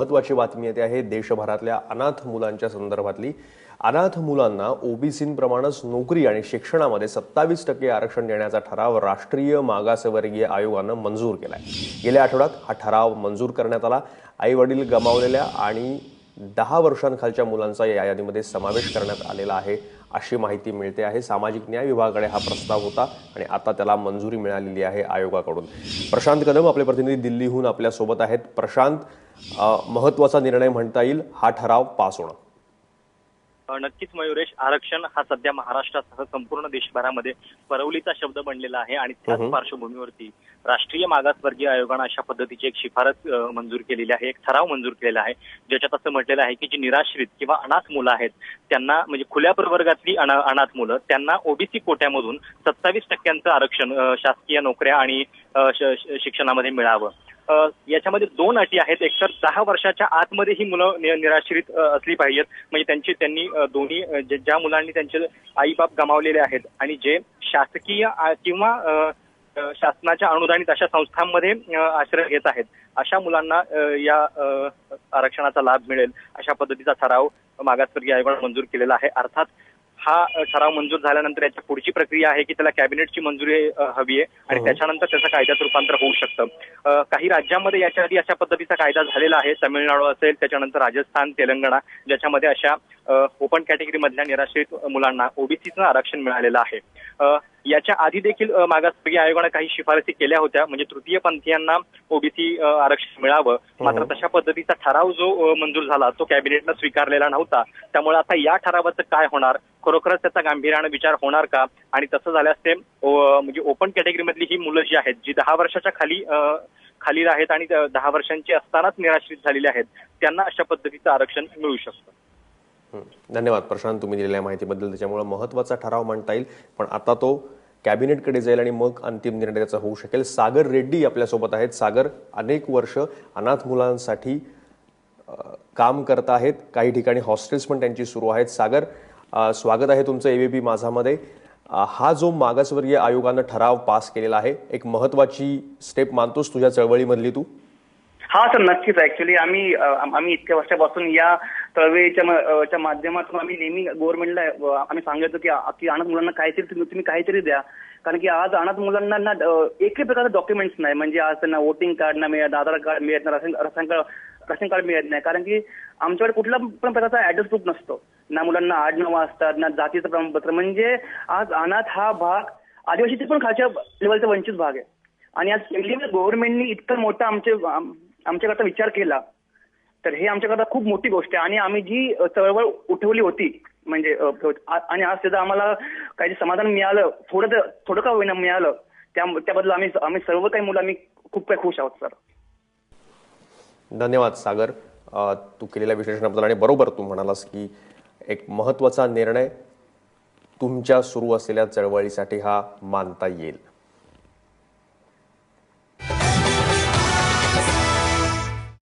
महत्वाची बातमी येते आहे देशभरातल्या अनाथ मुलांच्या संदर्भातली. अनाथ मुलांना ओबीसींप्रमाणेच नोकरी आणि शिक्षणामध्ये सत्तावीस टक्के आरक्षण देण्याचा ठराव राष्ट्रीय मागासवर्गीय आयोगानं मंजूर केला आहे गेल्या आठवड्यात हा ठराव मंजूर करण्यात आला. आई वडील गमावलेल्या आणि दहा वर्षांखालच्या मुलांचा या यादीमध्ये समावेश करण्यात आलेला आहे अशी माहिती मिळते आहे. सामाजिक न्याय विभागाकडे हा प्रस्ताव होता आणि आता त्याला मंजुरी मिळालेली आहे आयोगाकडून. प्रशांत कदम आपले प्रतिनिधी दिल्लीहून आपल्यासोबत आहेत. प्रशांत महत्त्वाचा महत्त्वाचा निर्णय म्हणता येईल. हा ठराव पास होणं नक्कीच मयुरेश आरक्षण हा सध्या महाराष्ट्रासह संपूर्ण देशभरामध्ये परवलीचा शब्द बनलेला आहे आणि त्याच पार्श्वभूमीवरती राष्ट्रीय मागासवर्गीय आयोगानं अशा पद्धतीची एक शिफारस मंजूर केलेली आहे एक ठराव मंजूर केलेला आहे ज्याच्यात असं म्हटलेलं आहे की जी निराश्रित किंवा अनाथ मुलं आहेत त्यांना म्हणजे खुल्या प्रवर्गातली अना- अनाथ मुलं त्यांना ओबीसी कोट्यामधून सत्तावीस टक्क्यांचं आरक्षण शासकीय नोकऱ्या आणि शिक्षणामध्ये मिळावं. याच्यामध्ये दोन अटी आहेत. एकतर दहा वर्षाच्या आतमध्ये ही मुलं निराश्रित असली पाहिजेत. म्हणजे त्यांची त्यांनी दोन्ही ज्या मुलांनी त्यांचे आई बाप गमावलेले आहेत आणि जे शासकीय किंवा शासनाच्या अनुदानित अशा संस्थांमध्ये आश्रय घेत आहेत. अशा मुलांना या आरक्षणाचा लाभ मिळेल. अशा पद्धतीचा ठराव मागासवर्गीय आयोगानं मंजूर केलेला आहे. अर्थात हा ठराव मंजूर झाल्यानंतर याची पुढची प्रक्रिया आहे की त्याला कॅबिनेटची मंजुरी हवी आहे आणि हो. त्याच्यानंतर त्याचं कायद्यात रूपांतर होऊ शकतं काही राज्यांमध्ये याच्या आधी अशा पद्धतीचा कायदा झालेला आहे तमिळनाडू असेल त्याच्यानंतर राजस्थान तेलंगणा ज्याच्यामध्ये अशा ओपन कॅटेगरी मधल्या निराश्रित मुलांना ओबीसीचं आरक्षण मिळालेलं आहे. याच्या आधी देखील मागासवर्गीय आयोगानं काही शिफारसी केल्या होत्या. म्हणजे तृतीय पंथीयांना ओबीसी आरक्षण मिळावं. मात्र तशा पद्धतीचा ठराव जो मंजूर झाला तो कॅबिनेटनं स्वीकारलेला नव्हता. त्यामुळे आता या ठरावाचं काय होणार? खरोखरच त्याचा गांभीर्यानं विचार होणार का? आणि तसं झाल्यास ते म्हणजे ओपन कॅटेगरीमधली ही मुलं जी आहेत जी दहा वर्षाच्या खाली खाली आहेत आणि दहा वर्षांची असतानाच निराश्रित झालेली आहेत त्यांना अशा पद्धतीचं आरक्षण मिळू शकतं. हं. धन्यवाद. प्रशांत तुम्ही दिलेल्या माहितीबद्दल. त्याच्यामुळे महत्त्वाचा ठराव म्हणता येईल. पण आता तो कॅबिनेटकडे जाईल आणि मग अंतिम निर्णय त्याचा होऊ शकेल. सागर रेड्डी आपल्यासोबत आहेत. सागर अनेक वर्ष अनाथ मुलांसाठी काम करत आहेत. काही ठिकाणी हॉस्टेल्स पण त्यांची सुरू आहेत. सागर स्वागत आहे तुमचं एबीपी माझामध्ये. हा जो मागासवर्गीय आयोगानं ठराव पास केलेला आहे एक महत्वाची स्टेप मानतोस तुझ्या चळवळीमधली तू? हा सर नक्कीच. ऍक्च्युली आम्ही आम्ही इतक्या वर्षापासून या चळवळीच्या माध्यमातून आम्ही नेहमी गव्हर्नमेंटला आम्ही सांगितलं की आ- की अनाथ मुलांना काहीतरी तुम्ही तुम्ही काहीतरी द्या. कारण की आज अनाथ मुलांना ना अ, एकही प्रकारचे डॉक्युमेंट्स नाही. म्हणजे आज त्यांना वोटिंग कार्ड ना मिळत आधार कार्ड मिळत नाही ration ration card ration card मिळत नाही. कारण की आमच्याकडे कुठला पण प्रकारचा ऍड्रेस प्रूफ नसतो. ना मुलांना आडनावं असतात ना जातीचं प्रमाणपत्र. म्हणजे आज अनाथ हा भाग आदिवासीचे पण खालच्या लेवलचा वंचित भाग आहे. आणि आज गव्हर्नमेंटनी इतकं मोठा आमचे आम- आमच्याकरता विचार केला तर हे आमच्याकरता खूप मोठी गोष्ट आहे. आणि आम्ही जी चळवळ उठवली होती म्हणजे आणि आज त्याचं आम्हाला काही समाधान मिळालं थोडं तर- थोडं का होईना मिळालं त्या त्याबद्दल आम्ही आम्ही सर्व काही मुलं आम्ही खूप काही खुश आहोत सर. धन्यवाद सागर. तू केलेल्या विश्लेषणाबद्दल आणि बरोबर तू म्हणालास की एक महत्त्वाचा निर्णय तुमच्या सुरू असलेल्या चळवळीसाठी हा मानता येईल.